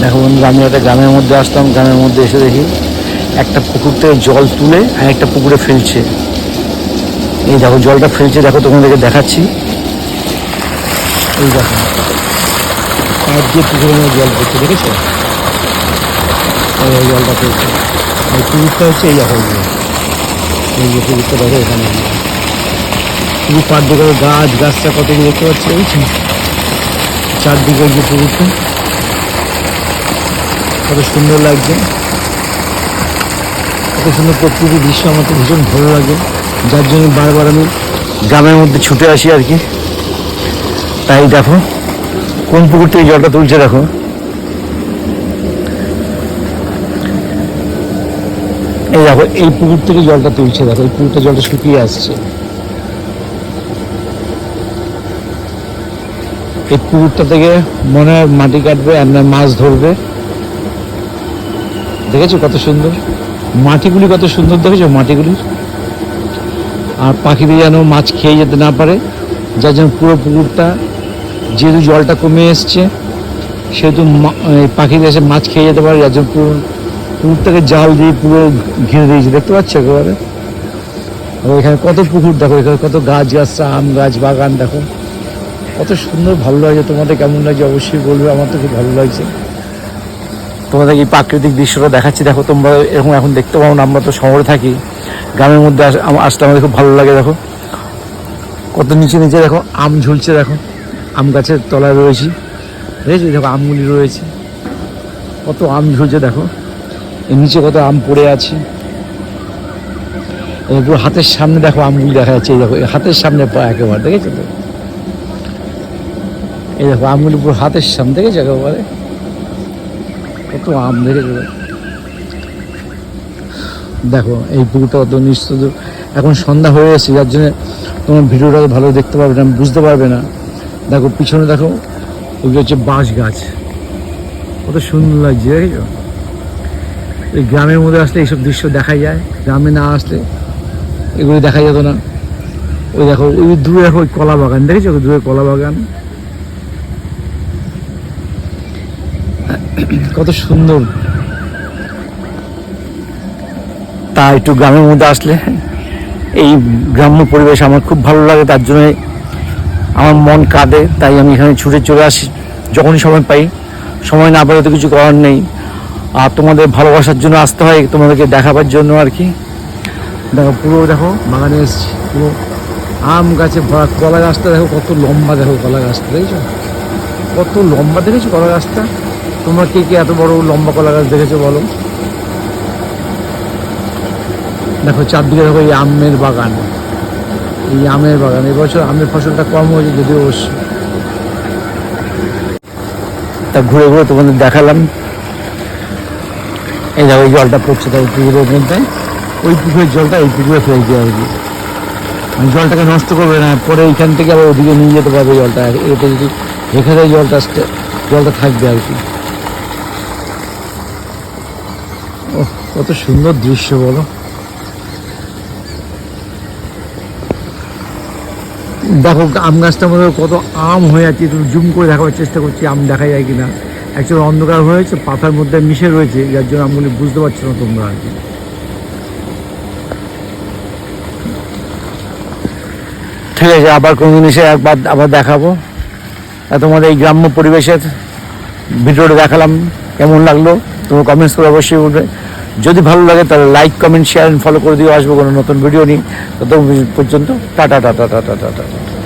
দেখো বন্ধু আমি একটা গ্রামের মধ্যে আসতাম, গ্রামের মধ্যে এসে দেখি একটা পুকুর থেকে জল তুলে আর একটা পুকুরে ফেলছে। এই দেখো, জলটা ফেলছে, দেখো তোমাদেরকে দেখাচ্ছি। এই দেখো পাঁচ দিয়ে পুকুরের মধ্যে জল পড়ছে, দেখেছ? এই জলটা ফেলছে এই পুকুরটা হচ্ছে এই দেখো, এই যে। পুকুরটা দেখো এখানে। পুকুর পার দিকে গাছ, গাছটা কতগুলো দেখতে পাচ্ছি চারদিকে যে পুকুরটা। কত সুন্দর লাগছে। কত সুন্দর প্রকৃতির দৃশ্য আমার তো ভীষণ ভালো লাগে। যার জন্য বারবার আমি গ্রামের মধ্যে ছুটে আসি আর কি। তাই দেখো, কোন পুকুর থেকে জলটা তুলছে দেখো। এই দেখো, এই পুকুর থেকে জলটা তুলছে, দেখো, এই পুকুরটা জলটা শুকিয়ে আসছে। এই পুকুরটা থেকে মনে হয় মাটি কাটবে, আর না মাছ ধরবে। দেখেছ কত সুন্দর? মাটিগুলি কত সুন্দর দেখেছ মাটিগুলি আর পাখিদের যেন মাছ খেয়ে যেতে না পারে, যার জন্য পুরো পুকুরটা, যেহেতু জলটা কমে এসছে, সেহেতু পাখিদের এসে মাছ খেয়ে যেতে পারে, যার জন্য পুরো পুকুরটাকে জাল দিয়ে পুরো ঘিরে দিয়েছে। দেখতে পাচ্ছ একেবারে? এখানে কত পুকুর দেখো, এখানে কত গাছ গাছ আম গাছ, বাগান দেখো। কত সুন্দর ভালো লাগছে, তোমাদের কেমন লাগছে অবশ্যই বলবে, আমার তো খুব ভালো লাগছে। তোমাদের এই প্রাকৃতিক দৃশ্যটা দেখাচ্ছি। দেখো, তোমরা এরকম এখন দেখতে পাবো না, আমরা তো শহরে থাকি। গ্রামের মধ্যে আসতে আমাদের খুব ভালো লাগে, দেখো। কত নিচে নিচে দেখো, আম ঝুলছে, দেখো। আম গাছের তলায় রয়েছি। দেখেছি? দেখো, আমগুলি রয়েছে। কত আম ঝুলছে, দেখো। এর নিচে কত আম পড়ে আছে। পুরো হাতের সামনে দেখো, আমগুলি দেখা যাচ্ছে। এই দেখো হাতের সামনে পা একেবারে, দেখেছ তো? এই দেখো, আমগুলি পুরো হাতের সামনে, দেখেছ একেবারে? কত আম ধরে দেখেছ দেখো, এই পুকুরটা কত নিশ্চিত এখন সন্ধ্যা হয়ে এসেছে, যার জন্য তোমার ভিডিওটা ভালো দেখতে পারবে না বুঝতে পারবে না। দেখো, পিছনে দেখো ওগুলো হচ্ছে বাঁশ গাছ। কত সুন্দর লাগছে, দেখেছ? এই গ্রামের মধ্যে আসলে এইসব দৃশ্য দেখা যায়, গ্রামে না আসলে এগুলো দেখা যেত না। ওই দেখো, ওই দূরে দেখো, ওই কলা বাগান, দেখেছ? দূরে কলা বাগান। কত সুন্দর। তা একটু গ্রামের মধ্যে আসলে এই গ্রাম্য পরিবেশ আমার খুব ভালো লাগে, তার জন্য আমার মন কাঁদে, তাই আমি এখানে ছুটে চলে আসি। যখনই সময় পাই, সময় না পেলে তো কিছু করার নেই। আর তোমাদের ভালোবাসার জন্য আসতে হয়, তোমাদেরকে দেখাবার জন্য আর কি। দেখো, পুরো দেখো, বাগানে এসছি। পুরো আম গাছে কলা গাছটা দেখো, কত লম্বা দেখো কলা গাছটা, দেখেছ? কত লম্বা দেখেছ কলা গাছটা? তোমরা কে কে এত বড় লম্বা কলা গাছ দেখেছ বলো? দেখো চারদিকে দেখো এই আমের বাগান। এই আমের বাগান। এবছর আমের ফসলটা কম হয়েছে যদিও অবশ্য। তা ঘুরে ঘুরে তোমাদের দেখালাম। এই দেখো, এই জলটা পড়ছে তাই পুকুরের মধ্যে। ওই পুকুরের জলটা এই পুকুরে ফেলছে আর কি মানে জলটাকে নষ্ট করবে না। পরে এইখান থেকে আবার ওদিকে নিয়ে যেতে পারবে জলটা। আর এটা যদি দেয় জলটা জলটা থাকবে আর কি। কত সুন্দর দৃশ্য, বলো। দেখো, আম গাছটার মধ্যে কত আম হয়ে আছে, একটু জুম করে দেখাবার চেষ্টা করছি, আম দেখা যায় কিনা। অ্যাকচুয়ালি অন্ধকার হয়েছে পাতার মধ্যে মিশে রয়েছে, যার জন্য আমগুলি বুঝতে পারছ না তোমরা আর কি। ঠিক আছে, আবার কোনো জিনিসে একবার আবার দেখাবো। তোমাদের এই গ্রাম্য পরিবেশের ভিডিওটা দেখালাম, কেমন লাগল? তোমার কমেন্টস করে অবশ্যই উঠবে। যদি ভালো লাগে তাহলে লাইক কমেন্ট শেয়ার ফলো করে দিয়ে আসব কোনো নতুন ভিডিও নিয়ে। তত পর্যন্ত tata tata tata tata tata.